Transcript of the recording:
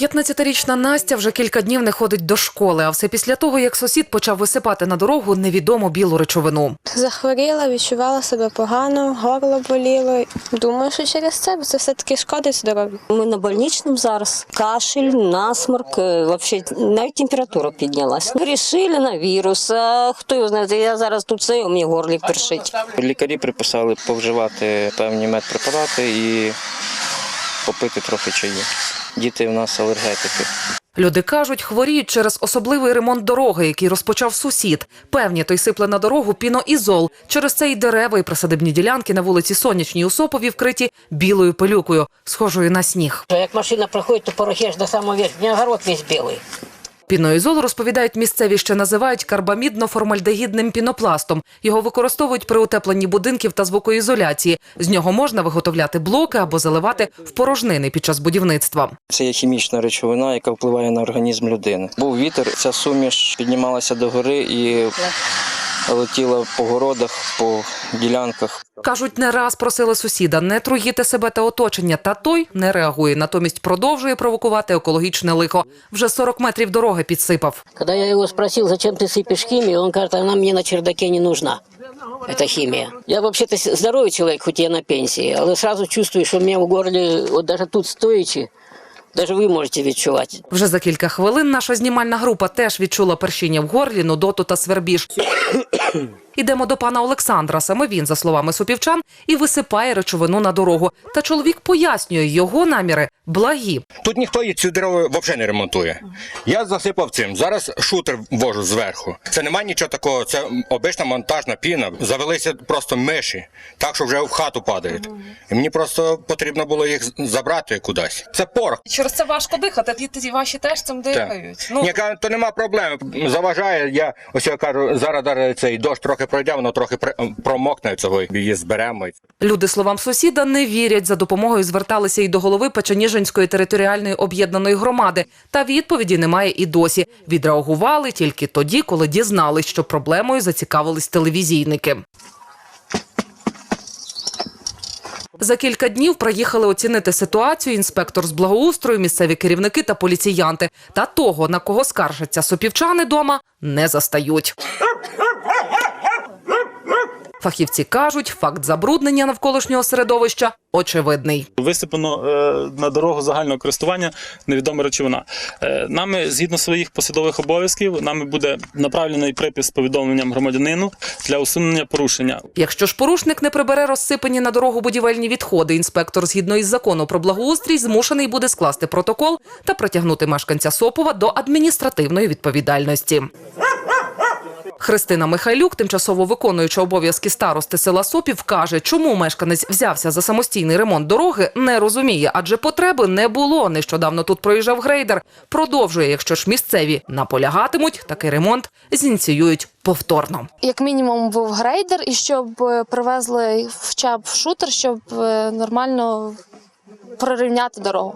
15-річна Настя вже кілька днів не ходить до школи, а все після того, як сусід почав висипати на дорогу невідому білу речовину. Захворіла, відчувала себе погано, горло боліло. Думаю, що через це, бо це все-таки шкодить здоров'ю. Ми на больничному зараз. Кашель, насморк, е, вообще навіть температура піднялась. Рішили на вірус. А хто його знає, я зараз тут це, у мене горлік першить. Лікарі приписали повживати певні медпрепарати і попити трохи чаю. Діти в нас алергетики. Люди кажуть, хворіють через особливий ремонт дороги, який розпочав сусід. Певні той сипле на дорогу піноізол. Через це й дерева, і присадибні ділянки на вулиці Сонячній у Сопові вкриті білою пилюкою, схожою на сніг. Як машина проходить, то порохеш до самого верху. У огород весь білий. Піноізол, розповідають місцеві, ще називають карбамідно-формальдегідним пінопластом. Його використовують при утепленні будинків та звукоізоляції. З нього можна виготовляти блоки або заливати в порожнини під час будівництва. Це є хімічна речовина, яка впливає на організм людини. Був вітер, ця суміш піднімалася до гори і летіла по городах, по ділянках. Кажуть, не раз просили сусіда не труїти себе та оточення, та той не реагує. Натомість продовжує провокувати екологічне лихо. Вже 40 метрів дороги підсипав. Когда я его спросил, зачем ты сыпешь химию, он говорит, она мне на чердаке не нужна. Это химия. Я вообще-то с- здоровый человек, хоть я на пенсии, але сразу чувствую, что у меня в горле, вот даже тут стоячи, даже ви можете відчувати. Вже за кілька хвилин наша знімальна група теж відчула першіння в горлі, нудоту та свербіж. Ідемо до пана Олександра. Саме він, за словами супівчан, і висипає речовину на дорогу. Та чоловік пояснює, його наміри благі. Тут ніхто цю дорогу взагалі не ремонтує. Я засипав цим. Зараз шутер вожу зверху. Це немає нічого такого. Це обична монтажна піна. Завелися просто миші, так що вже в хату падають. І мені просто потрібно було їх забрати кудись. Це порох. Через це важко дихати. Діти ваші теж цим Так. Ні, кажу, то нема проблеми. Заважає. Я ось я кажу, зараз зараз цей дощ трохи пройде, воно трохи промокне цього. Її зберемо. Люди словам сусіда не вірять. За допомогою зверталися і до голови Печеніжинської територіальної об'єднаної громади. Та відповіді немає і досі. Відреагували тільки тоді, коли дізнались, що проблемою зацікавились телевізійники. За кілька днів приїхали оцінити ситуацію інспектор з благоустрою, місцеві керівники та поліціянти. Та того, на кого скаржаться сопівчани дома, не застають. Фахівці кажуть, факт забруднення навколишнього середовища очевидний. Висипано е, на дорогу загального користування невідома речовина. Е, нами, згідно своїх посадових обов'язків, нами буде направлений припис з повідомленням громадянину для усунення порушення. Якщо ж порушник не прибере розсипані на дорогу будівельні відходи, інспектор, згідно із закону про благоустрій, змушений буде скласти протокол та притягнути мешканця Сопова до адміністративної відповідальності. Христина Михайлюк, тимчасово виконуюча обов'язки старости села Сопів, каже, чому мешканець взявся за самостійний ремонт дороги, не розуміє, адже потреби не було. Нещодавно тут проїжджав грейдер. Продовжує, якщо ж місцеві наполягатимуть, такий ремонт зініціюють повторно. як мінімум був грейдер, і щоб е, привезли хоча б шутер, щоб е, нормально прорівняти дорогу.